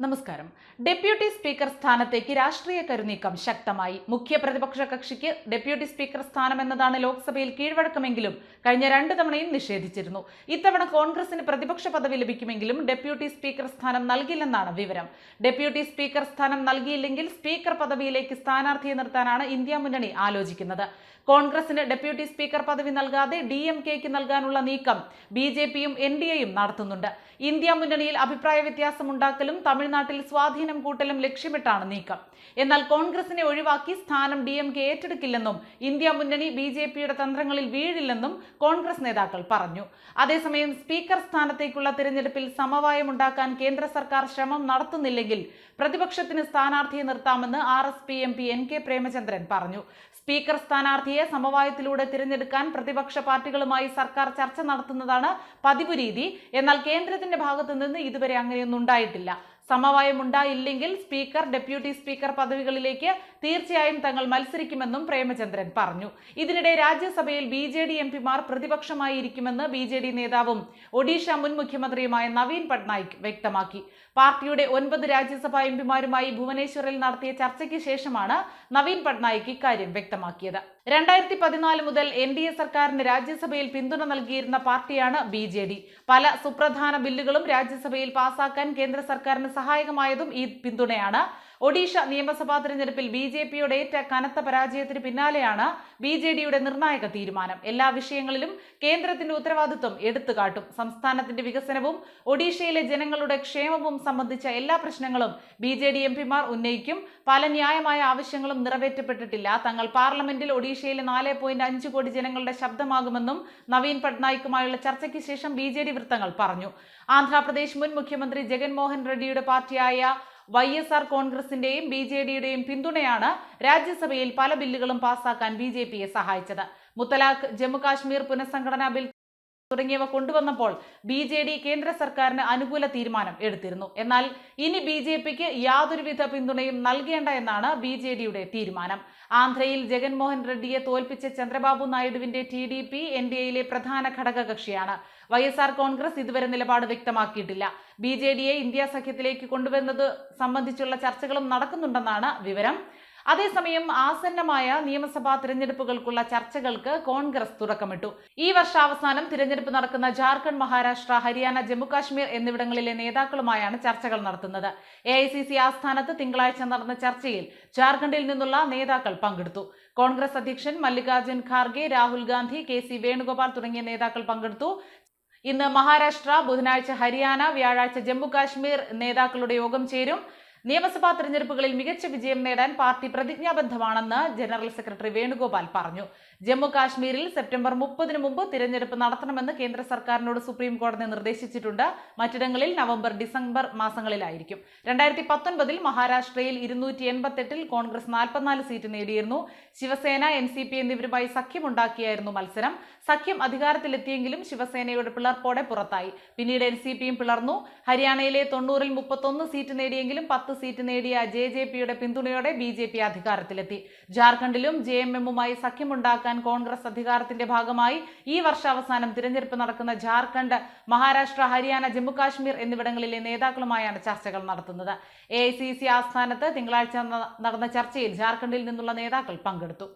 നമസ്കാരം. Deputy speaker സ്ഥാനത്തേക്ക് രാഷ്ട്രീയ കരുനീക്കം ശക്തമായി. മുഖ്യ പ്രതിപക്ഷ കക്ഷിക്ക് ഡെപ്യൂട്ടി സ്പീക്കർ സ്ഥാനം എന്നതാണ് ലോക്സഭയിൽ കീഴ്വഴക്കമെങ്കിലും കഴിഞ്ഞ രണ്ട് തവണയും നിഷേധിച്ചിരുന്നു. ഇത്തവണ കോൺഗ്രസിന് പ്രതിപക്ഷ പദവി ലഭിക്കുമെങ്കിലും ഡെപ്യൂട്ടി സ്പീക്കർ സ്ഥാനം നൽകില്ലെന്നാണ് വിവരം. ഡെപ്യൂട്ടി സ്പീക്കർ സ്ഥാനം നൽകിയില്ലെങ്കിൽ സ്പീക്കർ പദവിയിലേക്ക് സ്ഥാനാർത്ഥിയെ നിർത്താനാണ് ഇന്ത്യ മുന്നണി ആലോചിക്കുന്നത്. കോൺഗ്രസിന് ഡെപ്യൂട്ടി സ്പീക്കർ പദവി നൽകാതെ ഡി എം കെക്ക് നൽകാനുള്ള നീക്കം ബി ജെ പിയും എൻ ഡി എയും നടത്തുന്നുണ്ട്. ഇന്ത്യ മുന്നണിയിൽ അഭിപ്രായ വ്യത്യാസമുണ്ടാക്കലും തമിഴ്നാട്ടിൽ സ്വാധീനം കൂട്ടലും ലക്ഷ്യമിട്ടാണ് നീക്കം. എന്നാൽ കോൺഗ്രസിനെ ഒഴിവാക്കി സ്ഥാനം ഡി എം കെ ഏറ്റെടുക്കില്ലെന്നും ഇന്ത്യ മുന്നണി ബി ജെ പിയുടെ തന്ത്രങ്ങളിൽ വീഴില്ലെന്നും കോൺഗ്രസ് നേതാക്കൾ പറഞ്ഞു. അതേസമയം സ്പീക്കർ സ്ഥാനത്തേക്കുള്ള തിരഞ്ഞെടുപ്പിൽ സമവായമുണ്ടാക്കാൻ കേന്ദ്ര സർക്കാർ ശ്രമം നടത്തുന്നില്ലെങ്കിൽ പ്രതിപക്ഷത്തിന് സ്ഥാനാർത്ഥിയെ നിർത്താമെന്ന് R S P M P N K Premachandran പറഞ്ഞു. സ്പീക്കർ സ്ഥാനാർത്ഥിയെ സമവായത്തിലൂടെ തിരഞ്ഞെടുക്കാൻ പ്രതിപക്ഷ പാർട്ടികളുമായി സർക്കാർ ചർച്ച നടത്തുന്നതാണ് പതിവ് രീതി. എന്നാൽ കേന്ദ്രത്തിന്റെ ഭാഗത്തു നിന്ന് ഇതുവരെ അങ്ങനെയൊന്നും ഉണ്ടായിട്ടില്ല. സമവായം ഉണ്ടായില്ലെങ്കിൽ സ്പീക്കർ ഡെപ്യൂട്ടി സ്പീക്കർ പദവികളിലേക്ക് തീർച്ചയായും തങ്ങൾ മത്സരിക്കുമെന്നും പ്രേമചന്ദ്രൻ പറഞ്ഞു. ഇതിനിടെ രാജ്യസഭയിൽ ബി ജെ ഡി എം പിമാർ പ്രതിപക്ഷമായിരിക്കുമെന്ന് ബി ജെ ഡി നേതാവും ഒഡീഷ മുൻ മുഖ്യമന്ത്രിയുമായ നവീൻ പട്നായിക് വ്യക്തമാക്കി. പാർട്ടിയുടെ ഒൻപത് രാജ്യസഭാ എം പിമാരുമായി ഭുവനേശ്വറിൽ നടത്തിയ ചർച്ചയ്ക്ക് ശേഷമാണ് നവീൻ പട്നായിക് ഇക്കാര്യം വ്യക്തമാക്കിയത്. രണ്ടായിരത്തി പതിനാല് മുതൽ എൻ ഡി എ സർക്കാരിന് രാജ്യസഭയിൽ പിന്തുണ നൽകിയിരുന്ന പാർട്ടിയാണ് ബി ജെ ഡി. പല സുപ്രധാന ബില്ലുകളും രാജ്യസഭയിൽ പാസാക്കാൻ കേന്ദ്ര സർക്കാരിന് സഹായകമായതും ഈ പിന്തുണയാണ്. ഒഡീഷ നിയമസഭാ തെരഞ്ഞെടുപ്പിൽ ബി ജെ പിയുടെ ഏറ്റ കനത്ത പരാജയത്തിന് പിന്നാലെയാണ് ബി ജെ ഡിയുടെ നിർണായക തീരുമാനം. എല്ലാ വിഷയങ്ങളിലും കേന്ദ്രത്തിന്റെ ഉത്തരവാദിത്വം എടുത്തുകാട്ടും. സംസ്ഥാനത്തിന്റെ വികസനവും ഒഡീഷയിലെ ജനങ്ങളുടെ ക്ഷേമവും സംബന്ധിച്ച എല്ലാ പ്രശ്നങ്ങളും ബി ജെ ഡി എം പിമാർ ഉന്നയിക്കും. പല ന്യായമായ ആവശ്യങ്ങളും നിറവേറ്റപ്പെട്ടിട്ടില്ല. തങ്ങൾ പാർലമെന്റിൽ ഒഡീഷയിലെ നാല് പോയിന്റ് അഞ്ച് കോടി ജനങ്ങളുടെ ശബ്ദമാകുമെന്നും നവീൻ പട്നായിക്കുമായുള്ള ചർച്ചയ്ക്ക് ശേഷം ബി ജെ ഡി വൃത്തങ്ങൾ പറഞ്ഞു. ആന്ധ്രാപ്രദേശ് മുൻ മുഖ്യമന്ത്രി ജഗൻമോഹൻ റെഡ്ഡിയുടെ പാർട്ടിയായ വൈ എസ് ആർ കോൺഗ്രസിന്റെയും ബി ജെ ഡിയുടെയും പിന്തുണയാണ് രാജ്യസഭയിൽ പല ബില്ലുകളും പാസാക്കാൻ ബി ജെ പിയെ സഹായിച്ചത്. മുത്തലാഖ് ജമ്മുകാശ്മീർ പുനഃസംഘടനാ ബിൽ തുടങ്ങിയവ കൊണ്ടുവന്നപ്പോൾ ബി ജെ ഡി കേന്ദ്ര സർക്കാരിന് അനുകൂല തീരുമാനം എടുത്തിരുന്നു. എന്നാൽ ഇനി ബി ജെ പിക്ക് യാതൊരുവിധ പിന്തുണയും നൽകേണ്ട എന്നാണ് ബി ജെ ഡിയുടെ തീരുമാനം. ആന്ധ്രയിൽ ജഗൻമോഹൻ റെഡ്ഡിയെ തോൽപ്പിച്ച Chandrababu നായിഡുവിന്റെ T D P N D എയിലെ പ്രധാന ഘടക കക്ഷിയാണ് വൈ എസ് ആർ കോൺഗ്രസ് ഇതുവരെ നിലപാട് വ്യക്തമാക്കിയിട്ടില്ല. ബി ജെ ഡിയെ ഇന്ത്യ സഖ്യത്തിലേക്ക് കൊണ്ടുവന്നത് സംബന്ധിച്ചുള്ള ചർച്ചകളും നടക്കുന്നുണ്ടെന്നാണ് വിവരം. അതേസമയം ആസന്നമായ നിയമസഭാ തിരഞ്ഞെടുപ്പുകൾക്കുള്ള ചർച്ചകൾക്ക് കോൺഗ്രസ് തുടക്കമിട്ടു. ഈ വർഷാവസാനം തിരഞ്ഞെടുപ്പ് നടക്കുന്ന ജാർഖണ്ഡ് മഹാരാഷ്ട്ര ഹരിയാന ജമ്മുകാശ്മീർ എന്നിവിടങ്ങളിലെ നേതാക്കളുമായാണ് ചർച്ചകൾ നടത്തുന്നത്. എ ആസ്ഥാനത്ത് തിങ്കളാഴ്ച നടന്ന ചർച്ചയിൽ ജാർഖണ്ഡിൽ നിന്നുള്ള നേതാക്കൾ പങ്കെടുത്തു. കോൺഗ്രസ് അധ്യക്ഷൻ മല്ലികാർജുൻ ഖാർഗെ രാഹുൽ ഗാന്ധി കെ സി വേണുഗോപാൽ തുടങ്ങിയ നേതാക്കൾ പങ്കെടുത്തു. ഇന്ന് മഹാരാഷ്ട്ര ബുധനാഴ്ച ഹരിയാന വ്യാഴാഴ്ച ജമ്മുകാശ്മീർ നേതാക്കളുടെ യോഗം ചേരും. നിയമസഭാ തെരഞ്ഞെടുപ്പുകളിൽ മികച്ച വിജയം നേടാൻ പാർട്ടി പ്രതിജ്ഞാബദ്ധമാണെന്ന് ജനറൽ സെക്രട്ടറി വേണുഗോപാൽ പറഞ്ഞു. ജമ്മു കാശ്മീരിൽ സെപ്റ്റംബർ മുപ്പതിന് മുമ്പ് തിരഞ്ഞെടുപ്പ് നടത്തണമെന്ന് കേന്ദ്ര സർക്കാരിനോട് സുപ്രീം കോടതി നിർദ്ദേശിച്ചിട്ടുണ്ട്. മറ്റിടങ്ങളിൽ നവംബർ ഡിസംബർ മാസങ്ങളിലായിരിക്കും. രണ്ടായിരത്തി പത്തൊൻപതിൽ മഹാരാഷ്ട്രയിൽ ഇരുന്നൂറ്റി എൺപത്തെട്ടിൽ കോൺഗ്രസ് നാൽപ്പത്തിനാല് സീറ്റ് നേടിയിരുന്നു. ശിവസേന എൻ സി പി എന്നിവരുമായി സഖ്യമുണ്ടാക്കിയായിരുന്നു മത്സരം. സഖ്യം അധികാരത്തിലെത്തിയെങ്കിലും ശിവസേനയുടെ പിളർപ്പോടെ പുറത്തായി. പിന്നീട് എൻ സി പിയും പിളർന്നു. ഹരിയാനയിലെ തൊണ്ണൂറിൽ മുപ്പത്തൊന്ന് സീറ്റ് നേടിയെങ്കിലും പത്ത് സീറ്റ് നേടിയ ജെ ജെ പിയുടെ പിന്തുണയോടെ ബി ജെ പി അധികാരത്തിലെത്തി. ജാർഖണ്ഡിലും ജെ എം എമ്മുമായി സഖ്യമുണ്ടാക്കാൻ കോൺഗ്രസ് അധികാരത്തിന്റെ ഭാഗമായി ഈ വർഷാവസാനം തിരഞ്ഞെടുപ്പ് നടക്കുന്ന ജാർഖണ്ഡ് മഹാരാഷ്ട്ര ഹരിയാന ജമ്മുകാശ്മീർ എന്നിവിടങ്ങളിലെ നേതാക്കളുമായാണ് ചർച്ചകൾ നടത്തുന്നത്. എ ഐ സി സി ആസ്ഥാനത്ത് തിങ്കളാഴ്ച നടന്ന ചർച്ചയിൽ ജാർഖണ്ഡിൽ നിന്നുള്ള നേതാക്കൾ പങ്കെടുത്തു.